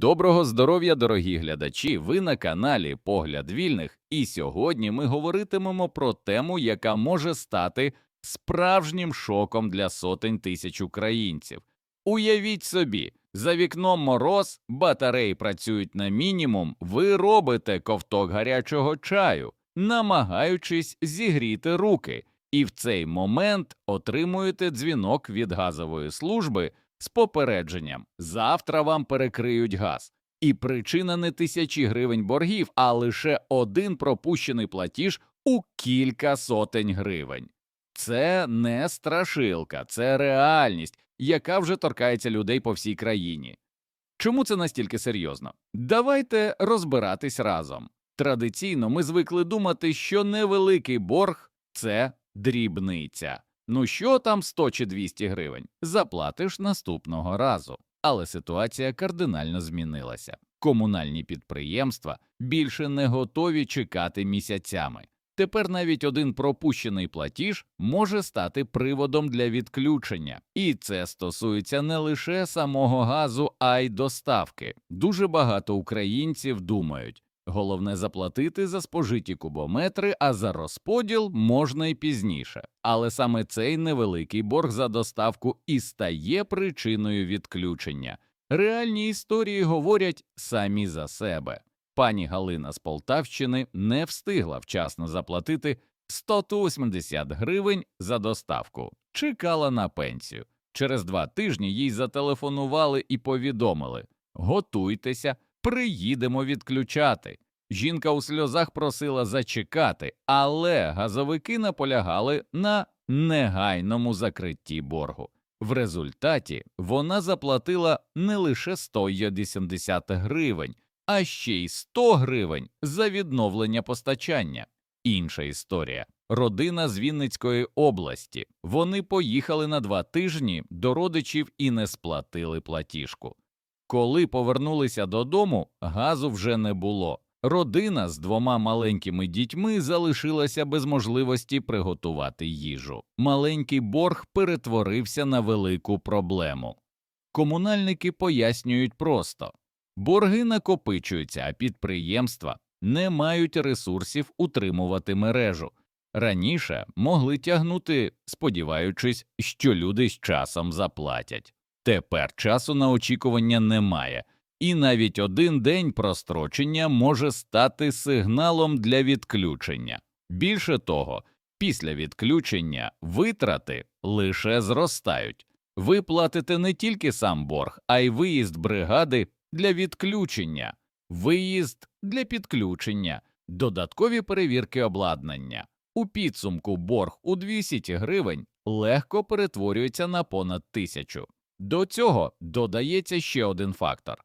Доброго здоров'я, дорогі глядачі! Ви на каналі Погляд Вільних, і сьогодні ми говоритимемо про тему, яка може стати справжнім шоком для сотень тисяч українців. Уявіть собі, за вікном мороз, батареї працюють на мінімум, ви робите ковток гарячого чаю, намагаючись зігріти руки, і в цей момент отримуєте дзвінок від газової служби з попередженням завтра вам перекриють газ. І причина не тисячі гривень боргів, а лише один пропущений платіж у кілька сотень гривень. Це не страшилка, це реальність, яка вже торкається людей по всій країні. Чому це настільки серйозно? Давайте розбиратись разом. Традиційно ми звикли думати, що невеликий борг це дрібниця. Ну що там 100 чи 200 гривень? Заплатиш наступного разу. Але ситуація кардинально змінилася. Комунальні підприємства більше не готові чекати місяцями. Тепер навіть один пропущений платіж може стати приводом для відключення, і це стосується не лише самого газу, а й доставки. Дуже багато українців думають, Головне заплатити за спожиті кубометри, а за розподіл можна й пізніше. Але саме цей невеликий борг за доставку і стає причиною відключення. Реальні історії говорять самі за себе. Пані Галина з Полтавщини не встигла вчасно заплатити 180 гривень за доставку, чекала на пенсію. Через два тижні їй зателефонували і повідомили готуйтеся приїдемо відключати. Жінка у сльозах просила зачекати, але газовики наполягали на негайному закритті боргу. В результаті вона заплатила не лише 180 гривень, а ще й 100 гривень за відновлення постачання. Інша історія. Родина з Вінницької області. Вони поїхали на два тижні до родичів і не сплатили платіжку. Коли повернулися додому, газу вже не було. Родина з двома маленькими дітьми залишилася без можливості приготувати їжу. Маленький борг перетворився на велику проблему. Комунальники пояснюють просто борги накопичуються, а підприємства не мають ресурсів утримувати мережу. Раніше могли тягнути, сподіваючись, що люди з часом заплатять. Тепер часу на очікування немає, і навіть один день прострочення може стати сигналом для відключення. Більше того, після відключення витрати лише зростають. Ви платите не тільки сам борг, а й виїзд бригади для відключення, виїзд для підключення, додаткові перевірки обладнання. У підсумку борг у 200 гривень легко перетворюється на понад тисячу. До цього додається ще один фактор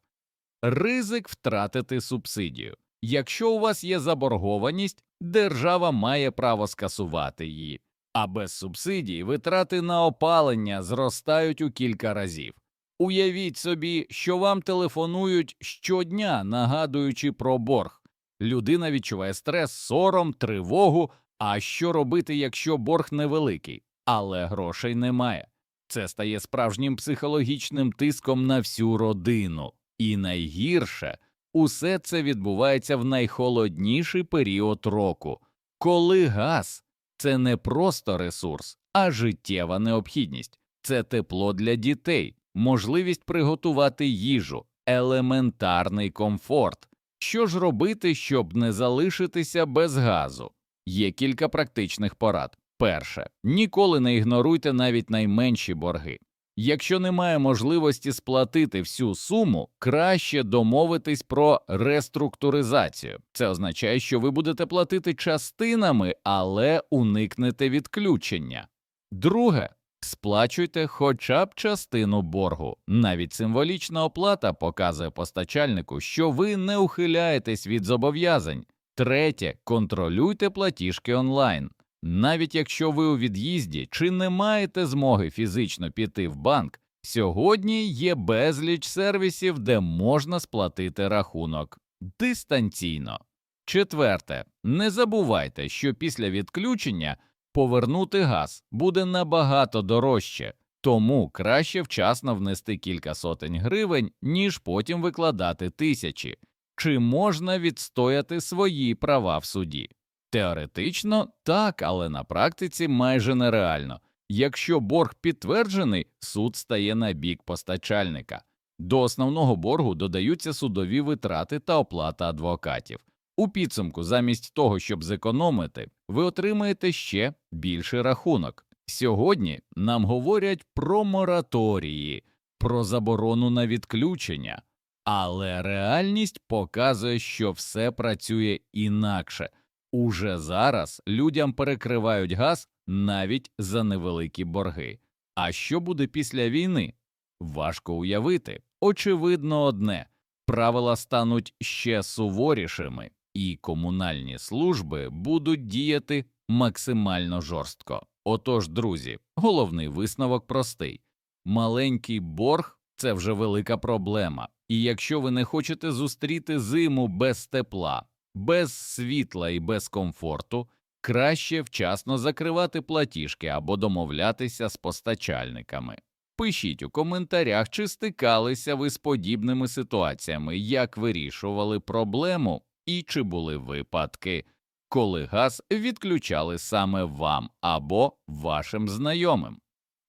ризик втратити субсидію. Якщо у вас є заборгованість, держава має право скасувати її, а без субсидій витрати на опалення зростають у кілька разів. Уявіть собі, що вам телефонують щодня, нагадуючи про борг. Людина відчуває стрес, сором, тривогу. А що робити, якщо борг невеликий, але грошей немає? Це стає справжнім психологічним тиском на всю родину. І найгірше усе це відбувається в найхолодніший період року, коли газ це не просто ресурс, а життєва необхідність, це тепло для дітей, можливість приготувати їжу, елементарний комфорт. Що ж робити, щоб не залишитися без газу? Є кілька практичних порад. Перше, ніколи не ігноруйте навіть найменші борги. Якщо немає можливості сплатити всю суму, краще домовитись про реструктуризацію. Це означає, що ви будете платити частинами, але уникнете відключення. Друге, сплачуйте хоча б частину боргу. Навіть символічна оплата показує постачальнику, що ви не ухиляєтесь від зобов'язань. Третє, контролюйте платіжки онлайн. Навіть якщо ви у від'їзді чи не маєте змоги фізично піти в банк, сьогодні є безліч сервісів, де можна сплатити рахунок дистанційно. Четверте, не забувайте, що після відключення повернути газ буде набагато дорожче. Тому краще вчасно внести кілька сотень гривень, ніж потім викладати тисячі. Чи можна відстояти свої права в суді? Теоретично так, але на практиці майже нереально. Якщо борг підтверджений, суд стає на бік постачальника. До основного боргу додаються судові витрати та оплата адвокатів. У підсумку, замість того, щоб зекономити, ви отримаєте ще більший рахунок. Сьогодні нам говорять про мораторії, про заборону на відключення, але реальність показує, що все працює інакше. Уже зараз людям перекривають газ навіть за невеликі борги. А що буде після війни? Важко уявити. Очевидно, одне правила стануть ще суворішими, і комунальні служби будуть діяти максимально жорстко. Отож, друзі, головний висновок простий: маленький борг це вже велика проблема. І якщо ви не хочете зустріти зиму без тепла, без світла і без комфорту, краще вчасно закривати платіжки або домовлятися з постачальниками. Пишіть у коментарях, чи стикалися ви з подібними ситуаціями, як вирішували проблему і чи були випадки, коли газ відключали саме вам або вашим знайомим.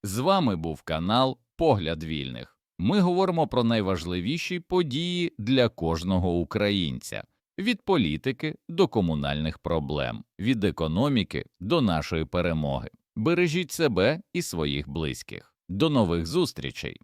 З вами був канал Погляд Вільних. Ми говоримо про найважливіші події для кожного українця від політики до комунальних проблем, від економіки до нашої перемоги. Бережіть себе і своїх близьких. До нових зустрічей!